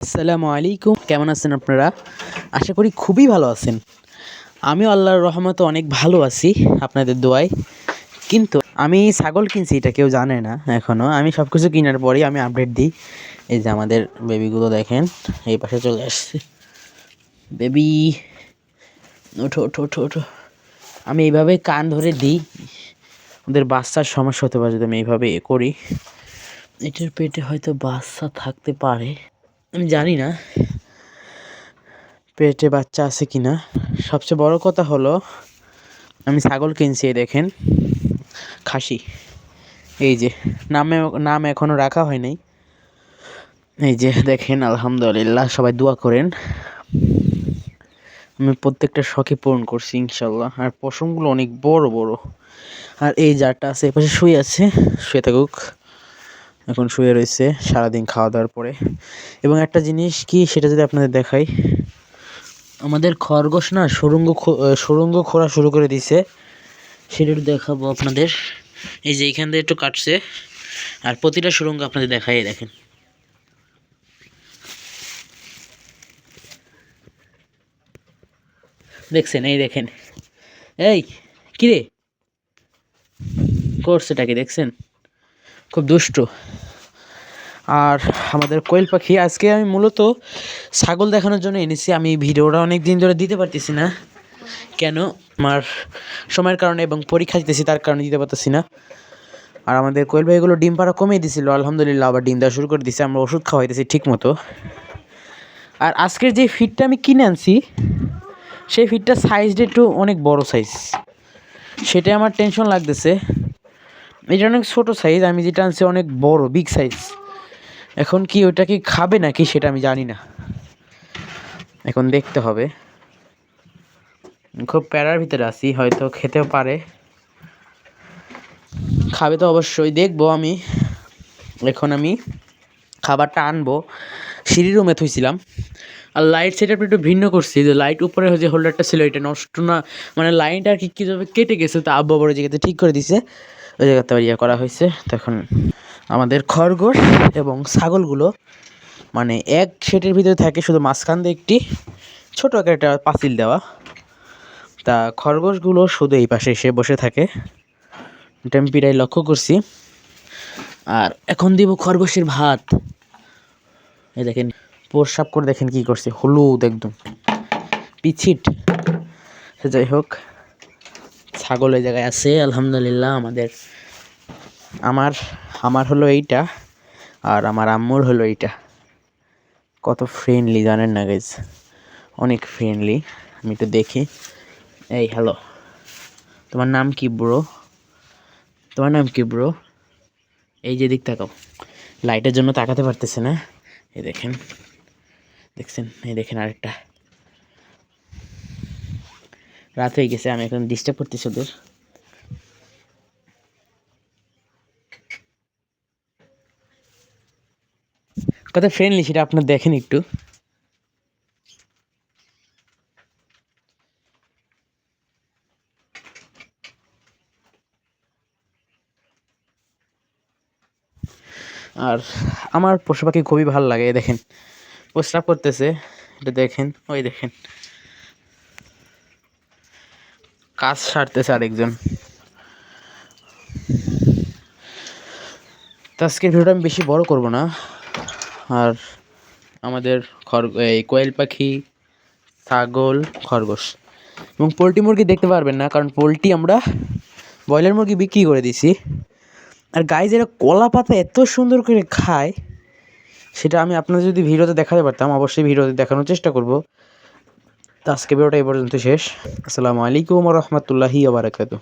আসসালামু আলাইকুম। কেমন আছেন আপনারা? আশা করি খুবই ভালো আছেন। আমি আল্লাহর রহমতে অনেক ভালো আছি আপনাদের দোয়ায়। কিন্তু আমি ছাগল কিনছি, এটা কেউ জানে না এখনও আমি সব কিছু কেনার পরেই আমি আপডেট দিই। এই যে আমাদের বেবিগুলো দেখেন, এই পাশে চলে আসছে। বেবি ওঠো ওঠো ওঠো ওঠো। আমি এইভাবে কান ধরে দিই। ওদের বাচ্চার সমস্যা হতে পারে যদি আমি এইভাবে করি। এটার পেটে হয়তো বাচ্চা থাকতে পারে। আমি জানি না পেটে বাচ্চা আছে কি না। সবচেয়ে বড় কথা হলো, আমি ছাগল কিনছি দেখেন, খাসি। এই যে, নামে, নাম এখনও রাখা হয় নাই। এই যে, দেখেন, আলহামদুলিল্লাহ, সবাই দোয়া করেন। আমি প্রত্যেকটা শখে পূরণ করছি, ইনশাল্লাহ। আর পশমগুলো অনেক বড় বড়। আর এই জারটা আছে, এপাশে শুয়ে আছে, শুয়ে থাকুক। এখন শুয়ে রয়েছে সারাদিন খাওয়া দাওয়ার পরে। এবং একটা জিনিস কি সেটা যদি আপনাদের দেখাই, আমাদের খরগোশ না সুরঙ্গ সুরঙ্গ খোঁড়া শুরু করে দিছে সেটা দেখাবো আপনাদের। এই যে এইখান দিয়ে একটু কাটছে। আর প্রতিটা সুরঙ্গ আপনাদের দেখাই, দেখেন। দেখছেন? এই দেখেন। এই, কিরে? করছেটা কি? দেখছেন? খুব দুষ্টু। আর আমাদের কোয়েল পাখি, আজকে আমি মূলত ছাগল দেখানোর জন্য এনেছি। আমি ভিডিওটা অনেক দিন ধরে দিতে পারতেছি না। কেন? আমার সময়ের কারণে এবং পরীক্ষা দিতেছি, তার কারণে দিতে পারতেছি না। আর আমাদের কোয়েল ভাইগুলো ডিম পাড়া কমিয়ে দিছিল, আলহামদুলিল্লাহ আবার ডিম দেওয়া শুরু করে দিছে, আমরা ওষুধ খাওয়াইতেছি ঠিক মতো আর আজকের যে ফিডটা আমি কিনে আনছি, সেই ফিডটার সাইজটা একটু অনেক বড় সাইজ সেটাই আমার টেনশন লাগতেছে। এটা অনেক ছোটো সাইজ আমি যেটা আনছি অনেক বড় বিগ সাইজ এখন কি ওটা কি খাবে নাকি সেটা আমি জানি না। এখন দেখতে হবে। খুব প্যারার ভিতরে আছি, হয়তো খেতেও পারে। খাবে তো অবশ্যই, দেখব আমি। এখন আমি খাবারটা আনব। সিঁড়ি রুমে থুইছিলাম। আর লাইট সেটআপ একটু ভিন্ন করছি, যে লাইট উপরে যে হোল্ডারটা ছিল, এটা নষ্ট না মানে লাইনটা আর কি কীভাবে কেটে গেছে, তা আব্বা বড় জায়গাতে ঠিক করে দিছে। ওই জায়গাতে ইয়ে করা হয়েছে। তখন আমাদের খরগোশ এবং ছাগলগুলো মানে এক সেটের ভিতরে থাকে শুধু মাঝখান দিয়ে একটি ছোটো একটা পাঁচিল দেওয়া। তা খরগোশগুলো শুধু এই পাশে এসে বসে থাকে। প্রায় লক্ষ্য করছি। আর এখন দিব খরগোশের ভাত। এই দেখেন প্রসাব করে দেখেন কি করছে। হলুদ একদম। পিছিট সে যাই হোক। ছাগল এই জায়গায় আছে, আলহামদুলিল্লাহ, আমাদের, আমার আমার হলো এইটা আর আমার আম্মুর হলো এইটা। কত ফ্রেন্ডলি জানেন না গাইজ অনেক ফ্রেন্ডলি আমি একটু দেখি। এই হ্যালো তোমার নাম কি ব্রো তোমার নাম কি ব্রো এই যে দিক তাকাও লাইটের জন্য তাকাতে পারতেছে না। এই দেখেন, দেখছেন? এই দেখেন আরেকটা। রাত হয়ে গেছে, আমি এখন ডিস্টার্ব করতেছি ওদের। কত ফ্রেন্ডলি সেটা আপনার দেখেন একটু। আর আমার পশু পাখি খুবই ভালো লাগে দেখেন। প্রস্রাব করতেছে, এটা দেখেন, ওই দেখেন। কাজ সারতেছে আরেকজন। তো আজকের ভিডিওটা আমি বেশি বড় করব না। আর আমাদের এই কোয়েল পাখি, ছাগল, খরগোশ এবং পোলট্রি মুরগি দেখতে পারবেন না, কারণ পোলট্রি আমরা ব্রয়লার মুরগি বিক্রি করে দিছি আর গায়ে যারা কলা পাতা এত সুন্দর করে খায়, সেটা আমি আপনাদের যদি ভিডিওতে দেখাতে পারতাম, অবশ্যই ভিডিওতে দেখানোর চেষ্টা করব। তো আজকে ভিডিওটা এই পর্যন্ত শেষ। আসসালামু আলাইকুম রহমতুল্লাহি আবরাকাতু